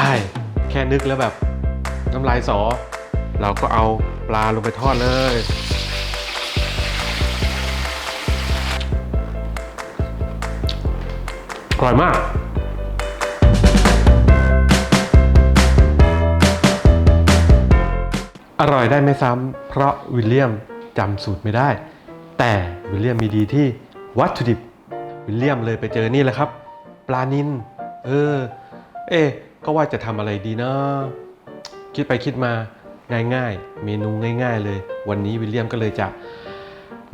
อ้ายแค่นึกแล้วแบบน้ำลายสอ เราก็เอาปลาลงไปทอดเลย อร่อยมากอร่อยได้ไม่ซ้ำ เพราะวิลเลียมจำสูตรไม่ได้ แต่วิลเลียมมีดีที่วัตถุดิบ วิลเลียมเลยไปเจอนี่แหละครับ ปลานินเออ เอ๊ะ ก็ว่าจะทำอะไรดีเนาะคิดไปคิดมาง่ายๆ เมนูง่าย ๆ เลย วันนี้วิลเลียมก็เลยจะ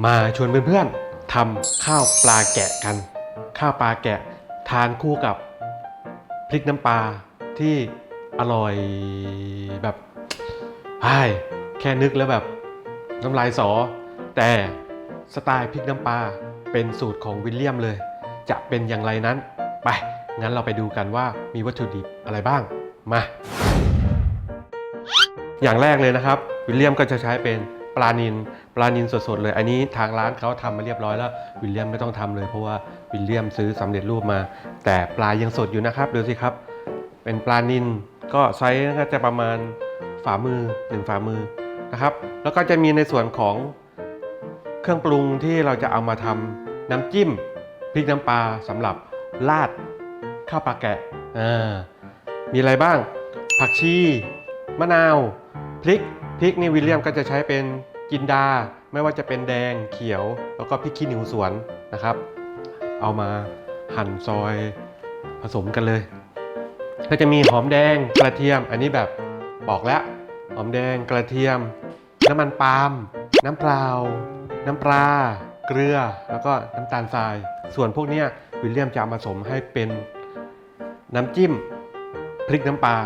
มาชวนเพื่อนๆทำข้าวปลาแกะกัน ข้าวปลาแกะทานคู่กับพริกน้ำปลาที่อร่อยแบบไอ้แค่นึกแล้วแบบน้ำลายสอ แต่สไตล์พริกน้ำปลาเป็นสูตรของวิลเลียมเลย จะเป็นอย่างไรนั้นไป งั้นเราไปดูกันว่ามีวัตถุดิบอะไรบ้าง มา อย่างแรกเลยนะครับ วิลเลียมก็จะใช้เป็นปลานินปลานินสดๆเลย อันนี้ทางร้านเขาทำมาเรียบร้อยแล้ว วิลเลียมไม่ต้องทำเลยเพราะว่าวิลเลียมซื้อสำเร็จรูปมา แต่ปลายังสดอยู่นะครับดูสิครับ เป็นปลานินก็ไซส์ก็จะประมาณฝ่ามือหนึ่งฝ่ามือนะครับ แล้วก็จะมีในส่วนของเครื่องปรุงที่เราจะเอามาทำน้ำจิ้มพริกน้ำปลาสำหรับราด ข้าวปลาแกะอ่ามีอะไรบ้าง ผักชี มะนาว พริก พริกนี่วิลเลียมก็จะใช้เป็นจินดา ไม่ว่าจะเป็นแดงเขียว แล้วก็พริกขี้หนูสวนนะครับ เอามาหั่นซอยผสมกันเลย ก็จะมีหอมแดงกระเทียม อันนี้แบบบอกแล้ว หอมแดงกระเทียม น้ำมันปาล์มน้ำเปล่า น้ำปลา เกลือ แล้วก็น้ำตาลทราย ส่วนพวกนี้วิลเลียมจะมาผสมให้เป็น น้ำจิ้ม พริกน้ำปลา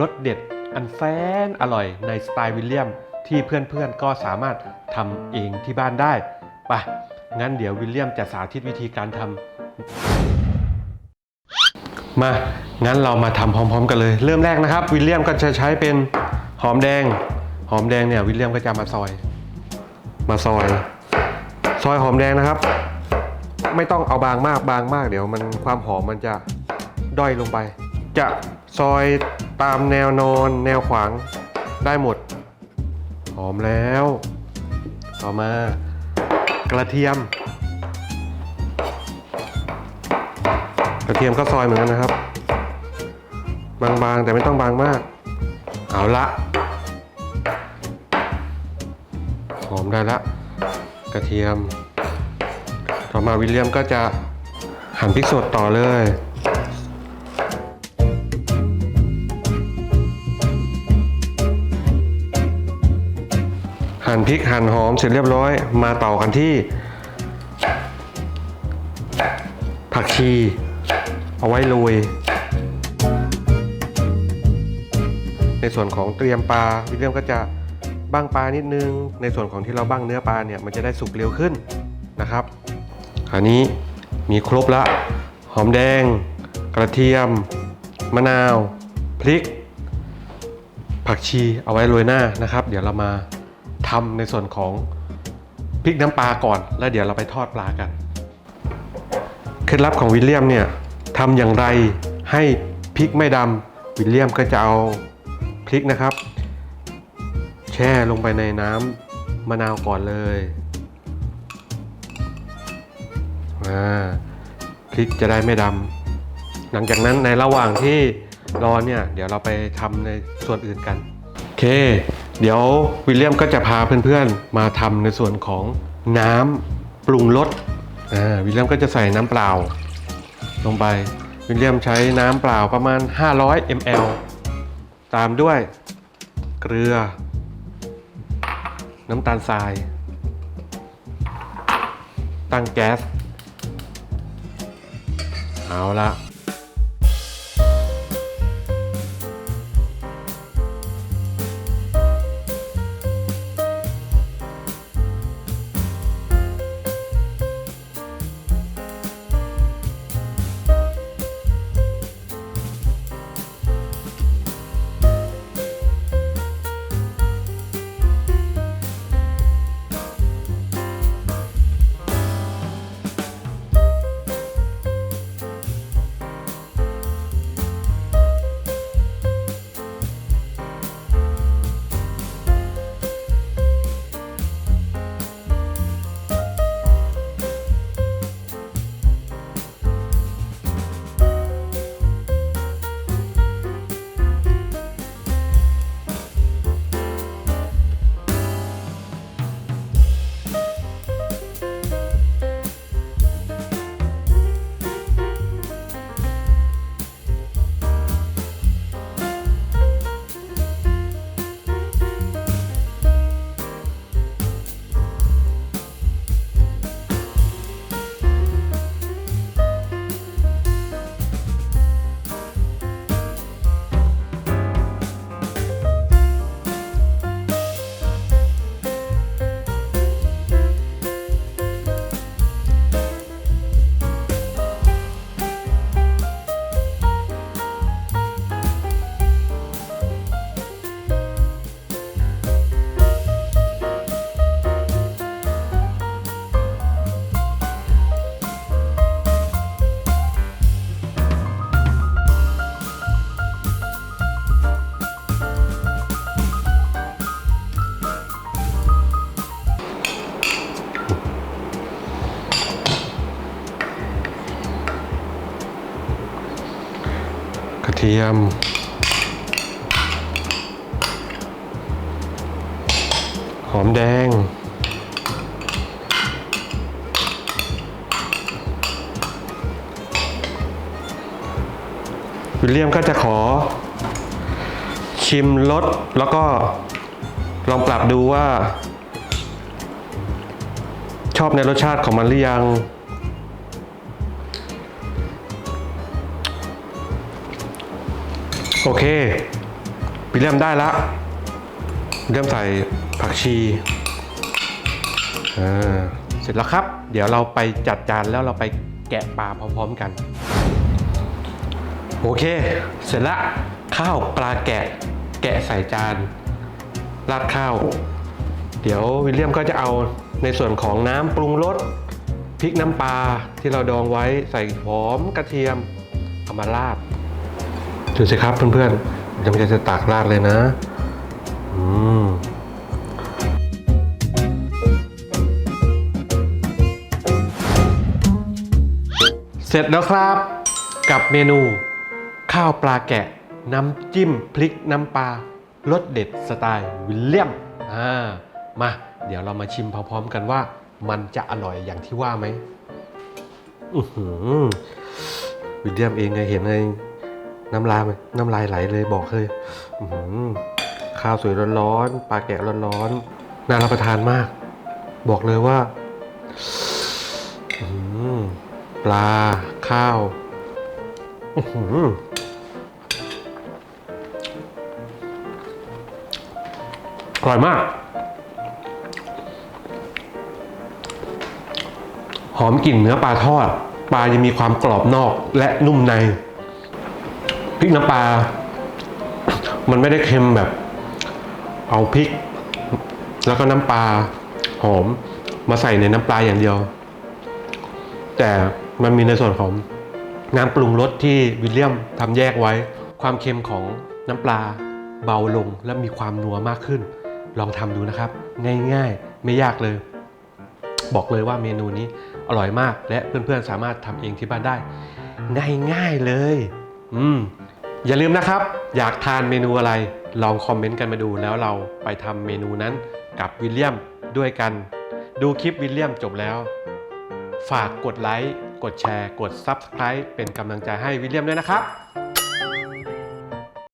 รสเด็ดอันแสนอร่อยในสไตล์วิลเลียม ที่เพื่อนๆก็สามารถทำเองที่บ้านได้ไปงั้นเดี๋ยววิลเลียมจะสาธิตวิธีการทำมา งั้นเรามาทำพร้อม ๆ กันเลย เริ่มแรกนะครับ วิลเลียมก็จะใช้เป็นหอมแดง หอมแดงเนี่ยวิลเลียมก็จะมาซอย มาซอย ซอยหอมแดงนะครับ ไม่ต้องเอาบางมากบางมาก เดี๋ยวมันความหอมมันจะ ด้อยลงไป จะซอยตามแนวนอนแนวขวางได้หมด หอมแล้ว ต่อมากระเทียม กระเทียมก็ซอยเหมือนกันนะครับ บางๆแต่ไม่ต้องบางมาก เอาละหอมได้ละ กระเทียม ต่อมาวิลเลียมก็จะหั่นพริกสดต่อเลย นพริกหั่นหอมเสร็จเรียบร้อย มาต่อกันที่ ผักชี เอาไว้โรยในส่วนของเตรียมปลาวิลเลียมก็จะบ้างปลานิดนึง ในส่วนของที่เราบ้างเนื้อปลาเนี่ยมันจะได้สุกเร็วขึ้นนะครับอันนี้มีครบละ หอมแดง กระเทียม มะนาว พริก ผักชีเอาไว้โรยหน้านะครับ เดี๋ยวเรามา ทำในส่วนของพริกน้ำปลาก่อน แล้วเดี๋ยวเราไปทอดปลากัน เคล็ดลับของวิลเลียมเนี่ยทำอย่างไรให้พริกไม่ดำวิลเลียมก็จะเอาพริกนะครับ แช่ลงไปในน้ำมะนาวก่อนเลยพริกจะได้ไม่ดำหลังจากนั้นในระหว่างที่รอเนี่ย เดี๋ยวเราไปทำในส่วนอื่นกัน โอเค เดี๋ยววิลเลียมก็จะพาเพื่อนๆ มาทำในส่วนของน้ำปรุงรสอ่าวิลเลียมก็จะใส่น้ำเปล่า ลงไป วิลเลียมใช้น้ำเปล่าประมาณ 500 ml ตามด้วยเกลือ น้ำตาลทราย ตั้งแก๊ส เอาละ ทียม หอมแดง วิลเลียมก็จะขอ ชิมรสแล้วก็ลองปรับดูว่า ชอบในรสชาติของมันหรือยัง โอเควิลเลียมได้ละวิลเลียมใส่ผักชีเสร็จแล้วครับ เดี๋ยวเราไปจัดจานแล้วเราไปแกะปลาพร้อมๆกัน โอเค เสร็จละข้าวปลาแกะ แกะใส่จานราดข้าว เดี๋ยววิลเลียมก็จะเอาในส่วนของน้ำปรุงรสพริกน้ำปลาที่เราดองไว้ใส่หอมกระเทียมเอามาราด ดูสิครับเพื่อนๆยังจะตากราดเลยนะ อืมเสร็จแล้วครับ กับเมนู ข้าวปลาแกะ น้ำจิ้มพริกน้ำปลารสเด็ดสไตล์วิลเลียมอ่ามา เดี๋ยวเรามาชิมพร้อมๆกันว่า มันจะอร่อยอย่างที่ว่าไหมอือหือวิลเลียมเองไงเห็นไง น้ำลายมันน้ำลายไหลเลยบอกเลยข้าวสวยร้อนๆปลาแกะร้อนๆน่ารับประทานมาก บอกเลยว่าปลาข้าวอร่อยมาก หอมกลิ่นเนื้อปลาทอด ปลายังมีความกรอบนอกและนุ่มใน พริกน้ำปลา มันไม่ได้เค็มแบบ เอาพริก แล้วก็น้ำปลาหอมมาใส่ในน้ำปลาอย่างเดียว แต่มันมีในส่วนของน้ำปรุงรสที่วิลเลียมทำแยกไว้ ความเค็มของน้ำปลาเบาลงและมีความนัวมากขึ้น ลองทำดูนะครับ ง่ายๆ ไม่ยากเลย บอกเลยว่าเมนูนี้อร่อยมากและเพื่อนๆสามารถทำเองที่บ้านได้ ง่ายๆเลย อืม อย่าลืมนะครับ อยากทานเมนูอะไรลองคอมเมนต์กันมาดู แล้วเราไปทำเมนูนั้นกับวิลเลียมด้วยกัน ดูคลิปวิลเลียมจบแล้ว ฝากกดไลค์ กดแชร์ กด Subscribe เป็นกำลังใจให้วิลเลียมด้วยนะครับ